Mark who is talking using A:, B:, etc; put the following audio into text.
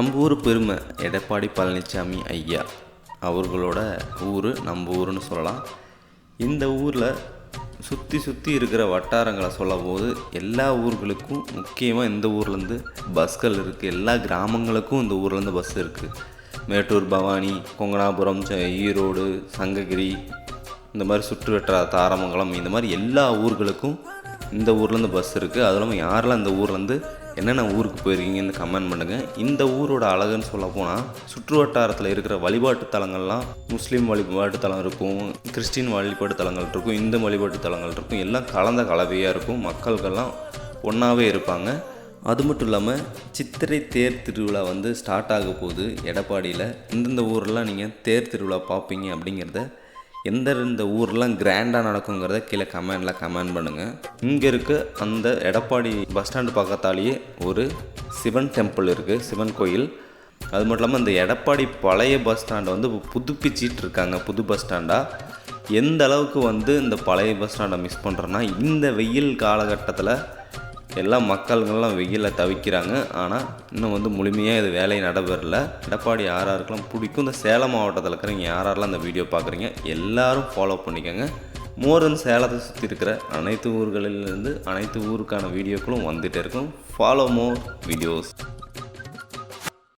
A: நம்ம ஊர் பெருமை எடப்பாடி பழனிசாமி ஐயா அவர்களோட ஊர் நம்ம ஊருன்னு சொல்லலாம். இந்த ஊரில் சுற்றி சுற்றி இருக்கிற வட்டாரங்களை சொல்லும் போது எல்லா ஊர்களுக்கும் முக்கியமாக இந்த ஊர்லேருந்து பஸ்கள் இருக்குது எல்லா கிராமங்களுக்கும் இந்த ஊர்லேருந்து பஸ் இருக்குது மேட்டூர் பவானி கொங்கனாபுரம் ச- ஈரோடு சங்ககிரி இந்த மாதிரி சுற்று வட்டார தாரமங்கலம் இந்த மாதிரி எல்லா ஊர்களுக்கும் இந்த ஊர்லேருந்து பஸ் இருக்குது அதுவும் இல்லாமல் யாரெல்லாம் இந்த ஊர்லேருந்து என்னென்ன ஊருக்கு போயிருக்கீங்கன்னு கமெண்ட் பண்ணுங்கள் இந்த ஊரோட அழகுன்னு சொல்ல போனால் சுற்று வட்டாரத்தில் இருக்கிற வழிபாட்டு தலங்கள்லாம் முஸ்லீம் வழிபாட்டு தலம் இருக்கும் கிறிஸ்டின் வழிபாட்டு தலங்கள் இருக்கும் இந்து வழிபாட்டு தலங்கள் இருக்கும். எல்லாம் கலந்த கலவையாக இருக்கும். மக்கள்கள்லாம் ஒன்றாவே இருப்பாங்க. அது மட்டும் இல்லாமல் சித்திரை தேர் திருவிழா வந்து ஸ்டார்ட் ஆக போகுது. எடப்பாடியில் இந்தந்த ஊரெலாம் நீங்கள் தேர் திருவிழா பார்ப்பீங்க அப்படிங்கிறத எந்தெந்த ஊர்லாம் கிராண்டாக நடக்குங்கிறத கீழே கமெண்டில் கமெண்ட் பண்ணுங்கள் இங்கே இருக்க அந்த எடப்பாடி பஸ் ஸ்டாண்டு பக்கத்தாலேயே ஒரு சிவன் டெம்பிள் இருக்குது சிவன் கோயில். அது மட்டும் இல்லாமல் இந்த எடப்பாடி பழைய பஸ் ஸ்டாண்டை வந்து புதுப்பிச்சிட்டு இருக்காங்க புது பஸ் ஸ்டாண்டாக எந்த அளவுக்கு வந்து இந்த பழைய பஸ் ஸ்டாண்டை மிஸ் பண்ணுறோன்னா இந்த வெயில் காலகட்டத்தில் எல்லா மக்கள்கள்லாம் வெயிலில் தவிக்கிறாங்க. ஆனால் இன்னும் வந்து முழுமையாக இது வேலை நடைபெறல. எடப்பாடி யார் யாருக்கெல்லாம் பிடிக்கும். இந்த சேலம் மாவட்டத்தில் இருக்கிறவங்க யாரெல்லாம் இந்த வீடியோ பார்க்குறீங்க எல்லாரும் ஃபாலோ பண்ணிக்கோங்க. மோரன் சேலத்தை சுற்றி இருக்கிற அனைத்து ஊர்களிலிருந்து அனைத்து ஊருக்கான வீடியோக்களும் வந்துகிட்டே இருக்கும். Follow more videos